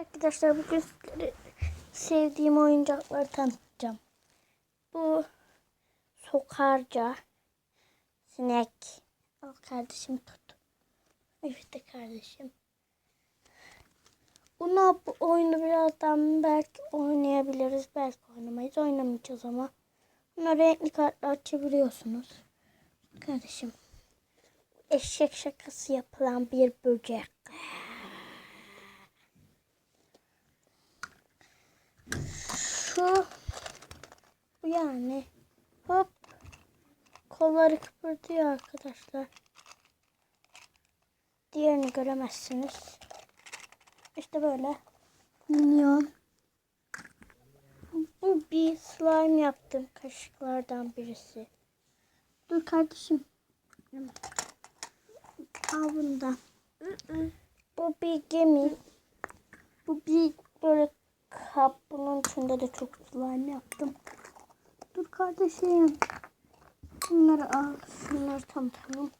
Arkadaşlar bugün sevdiğim oyuncakları tanıtacağım. Bu sokarca sinek. Al kardeşim tut. Evet de kardeşim. Bunu bu oyunu birazdan belki oynayabiliriz. Belki oynamayız. Oynamayacağız ama. Buna renkli kartlar çeviriyorsunuz. Kardeşim. Eşek şakası yapılan bir böcek. Bu yani hop kolları kıpırdıyor arkadaşlar. Diğerini göremezsiniz. İşte böyle minyon. Bu bir slime yaptım kaşıklardan birisi. Dur kardeşim. Al bundan. Bu bir gemi. Bu bir içinde de çok slime yaptım. Dur kardeşim. Bunları al. Şunları tanıtalım.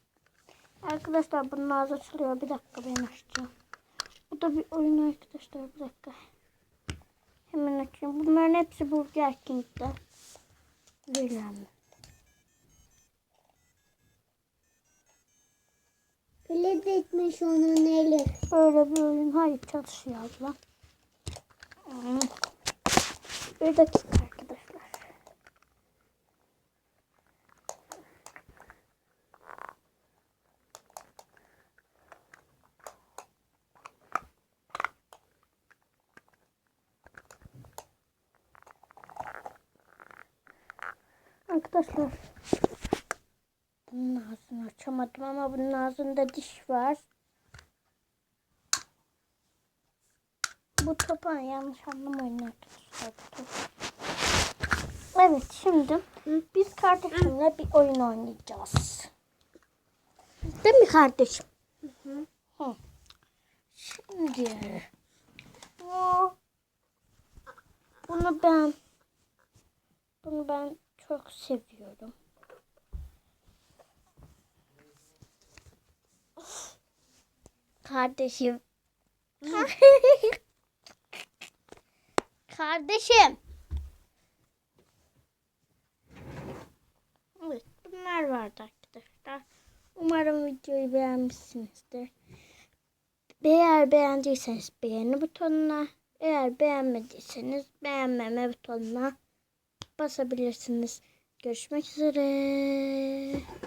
Arkadaşlar bunun ağzı açılıyor. Bir dakika ben açacağım. Bu da bir oyun arkadaşlar. Bir dakika. Hemen açıyorum. Bunların hepsi Burger King'de. Verilen? Öyle de etmiş onun eli. Böyle bir oyun. Hayır çalışıyor abla. Hmm. Bir dakika arkadaşlar. Arkadaşlar bunun ağzını açamadım ama bunun ağzında diş var. Bu topa yanlış anlamayın arkadaşlar. Evet şimdi biz kardeşimle bir oyun oynayacağız. Değil mi kardeşim? Hı. Şimdi bu bunu ben bunu ben çok seviyorum. Kardeşim. Kardeşim. Evet, bunlar vardı arkadaşlar. Umarım videoyu beğenmişsinizdir. Eğer beğendiyseniz beğeni butonuna, eğer beğenmediyseniz beğenmeme butonuna basabilirsiniz. Görüşmek üzere.